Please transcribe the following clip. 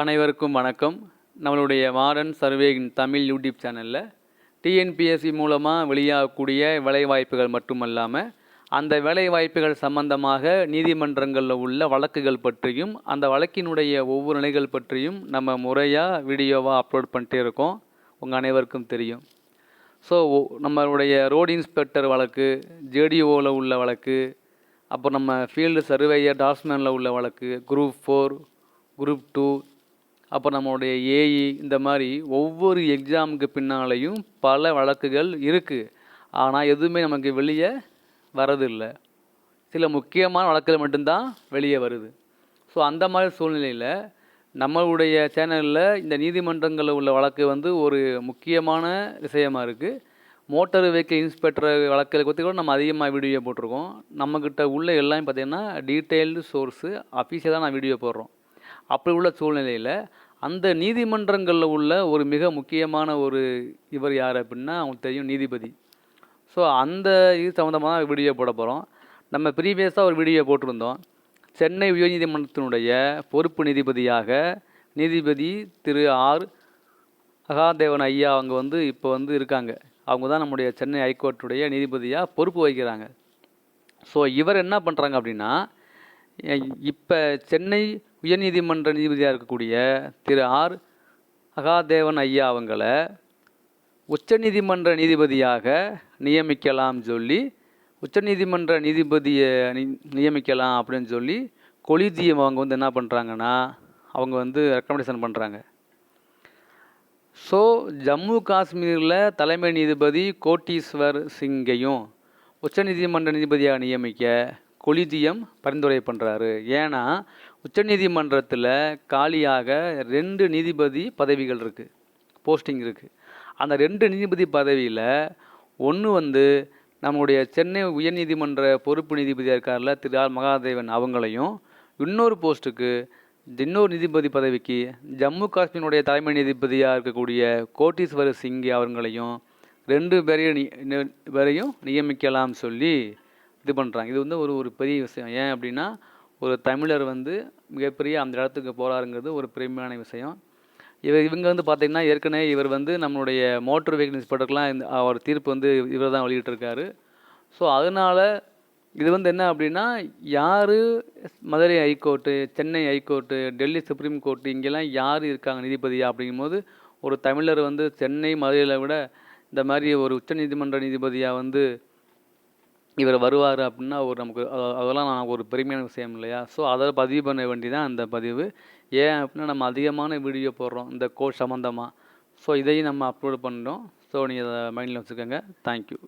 அனைவருக்கும் வணக்கம். நம்மளுடைய மாடர்ன் சர்வேயின் தமிழ் யூடியூப் சேனலில் டிஎன்பிஎஸ்சி மூலமாக வெளியாகக்கூடிய வேலைவாய்ப்புகள் மட்டுமல்லாமல் அந்த வேலைவாய்ப்புகள் சம்பந்தமாக நீதிமன்றங்களில் உள்ள வழக்குகள் பற்றியும் அந்த வழக்கினுடைய ஒவ்வொரு நிலைகள் பற்றியும் நம்ம முறையாக வீடியோவாக அப்லோட் பண்ணிட்டே இருக்கோம். உங்கள் அனைவருக்கும் தெரியும். ஸோ நம்மளுடைய ரோடு இன்ஸ்பெக்டர் வழக்கு ஜேடிஓவில் உள்ள வழக்கு அப்புறம் நம்ம ஃபீல்டு சர்வேயர் டாஸ்மேனில் உள்ள வழக்கு குரூப் ஃபோர் குரூப் டூ அப்போ நம்மளுடைய ஏஇ இந்த மாதிரி ஒவ்வொரு எக்ஸாமுக்கு பின்னாலேயும் பல வழக்குகள் இருக்குது ஆனால் எதுவுமே நமக்கு வெளியே வரதில்லை. சில முக்கியமான வழக்குகள் மட்டும்தான் வெளியே வருது. ஸோ அந்த மாதிரி சூழ்நிலையில் நம்மளுடைய சேனலில் இந்த நீதிமன்றங்களில் உள்ள வழக்கு வந்து ஒரு முக்கியமான விஷயமா இருக்குது மோட்டார் வெஹிக்கிள் இன்ஸ்பெக்டர் வழக்கில் பற்றி கூட நம்ம அதிகமாக வீடியோ போட்டிருக்கோம். நம்மக்கிட்ட உள்ள எல்லாம் பார்த்திங்கன்னா டீட்டெயில்டு சோர்ஸு அஃபீஷியலாக தான் நான் வீடியோ போடுறோம். அப்படி உள்ள சூழ்நிலையில் அந்த நீதிமன்றங்களில் உள்ள ஒரு மிக முக்கியமான ஒரு இவர் யார் அப்படின்னா அவங்களுக்கு தெரியும் நீதிபதி. ஸோ அந்த இது சம்மந்தமாக தான் வீடியோ போட போகிறோம் நம்ம ப்ரீவியஸாக ஒரு வீடியோ போட்டிருந்தோம். சென்னை உயர்நீதிமன்றத்தினுடைய பொறுப்பு நீதிபதியாக நீதிபதி திரு ஆர். அகாதேவன் ஐயா அவங்க வந்து இப்போ வந்து இருக்காங்க. அவங்க தான் நம்முடைய சென்னை ஹைகோர்ட்டுடைய நீதிபதியாக பொறுப்பு வகிக்கிறாங்க. ஸோ இவர் என்ன பண்ணுறாங்க அப்படின்னா இப்போ சென்னை உயர்நீதிமன்ற நீதிபதியாக இருக்கக்கூடிய திரு ஆர். அகாதேவன் ஐயா அவங்கள உச்சநீதிமன்ற நீதிபதியாக நியமிக்கலாம் சொல்லி உச்சநீதிமன்ற நீதிபதியை நியமிக்கலாம் அப்படின்னு சொல்லி கொலிஜியம் அவங்க வந்து என்ன பண்ணுறாங்கன்னா அவங்க வந்து ரெக்கமெண்டேஷன் பண்ணுறாங்க ஸோ ஜம்மு காஷ்மீரில் தலைமை நீதிபதி கோட்டீஸ்வர் சிங்கையும் உச்சநீதிமன்ற நீதிபதியாக நியமிக்க கொலிஜியம் பரிந்துரை பண்ணுறாரு ஏன்னா உச்சநீதிமன்றத்தில் காலியாக ரெண்டு நீதிபதி பதவிகள் இருக்குது போஸ்டிங் இருக்குது அந்த ரெண்டு நீதிபதி பதவியில் ஒன்று வந்து நம்முடைய சென்னை உயர்நீதிமன்ற பொறுப்பு நீதிபதியாக இருக்கார்ல திரு ஆர் மகாதேவன் அவங்களையும் இன்னொரு போஸ்ட்டுக்கு இன்னொரு நீதிபதி பதவிக்கு ஜம்மு காஷ்மீருடைய தலைமை நீதிபதியாக இருக்கக்கூடிய கோட்டீஸ்வர சிங் அவர்களையும் ரெண்டு பேரையும் நி நியமிக்கலாம்னு பேரையும் நியமிக்கலாம் சொல்லி இது பண்ணுறாங்க இது வந்து ஒரு ஒரு பெரிய விஷயம். ஏன் அப்படின்னா ஒரு தமிழர் வந்து மிகப்பெரிய அந்த இடத்துக்கு போகிறாருங்கிறது ஒரு பெருமையான விஷயம். இவர் இவங்க வந்து பார்த்திங்கன்னா ஏற்கனவே இவர் வந்து நம்மளுடைய மோட்டர் வெஹிக்கிள் இன்ஸ்பெக்டருக்கெலாம் இந்த அவர் தீர்ப்பு வந்து இவர் தான் வெளியிட்டிருக்காரு. ஸோ அதனால் இது வந்து என்ன அப்படின்னா யார் Madurai high court Chennai high court Delhi supreme court இங்கெல்லாம் யார் இருக்காங்க நீதிபதியா அப்படிங்கும்போது ஒரு தமிழர் வந்து சென்னை மதுரையில் விட இந்த மாதிரி ஒரு உச்சநீதிமன்ற நீதிபதியாக வந்து இவர் வருவார் அப்படின்னா ஒரு நமக்கு அதெல்லாம் நான் ஒரு பெருமையான விஷயம் இல்லையா? ஸோ அதை பதிவு பண்ண வேண்டியதான் அந்த பதிவு. ஏன் அப்படின்னா நம்ம அதிகமான வீடியோ போடுறோம் இந்த கோர்ஸ் சம்மந்தமாக ஸோ இதையும் நம்ம அப்லோடு பண்ணுறோம் ஸோ நீங்கள் அதை மைண்டில் வச்சுக்கோங்க. தேங்க்யூ